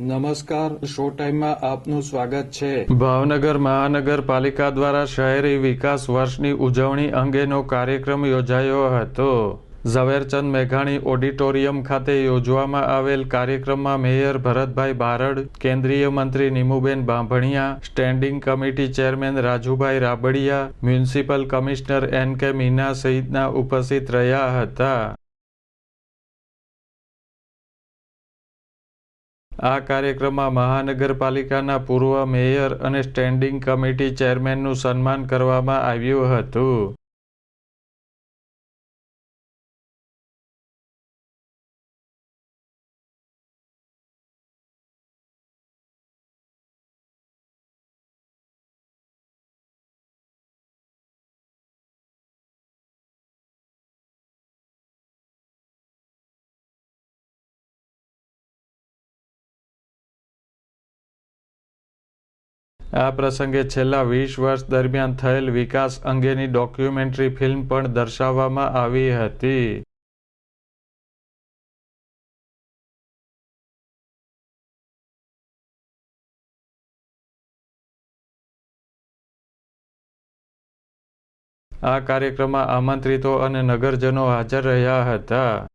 નમસ્કાર શો ટાઈમમાં આપનું સ્વાગત છે. ભાવનગર મહાનગરપાલિકા દ્વારા શહેરી વિકાસ વર્ષની ઉજવણી અંગેનો કાર્યક્રમ યોજાયો હતો. ઝવેરચંદ મેઘાણી ઓડિટોરિયમ ખાતે યોજવામાં આવેલ કાર્યક્રમમાં મેયર ભરતભાઈ બારડ, કેન્દ્રીય મંત્રી Nimuben Bambhaniya, standing committee chairman Rajubhai Rabadiya, municipal commissioner N K Meena સહિતના ઉપસ્થિત રહ્યા હતા. આ કાર્યક્રમમાં મહાનગરપાલિકાના પૂર્વ મેયર અને સ્ટેન્ડિંગ કમિટી ચેરમેનનું સન્માન કરવામાં આવ્યું હતું. આ પ્રસંગે છેલ્લા વીસ વર્ષ દરમિયાન થયેલ વિકાસ અંગેની ડોક્યુમેન્ટરી ફિલ્મ પણ દર્શાવવામાં આવી હતી. આ કાર્યક્રમમાં આમંત્રિતો અને નગરજનો હાજર રહ્યા હતા.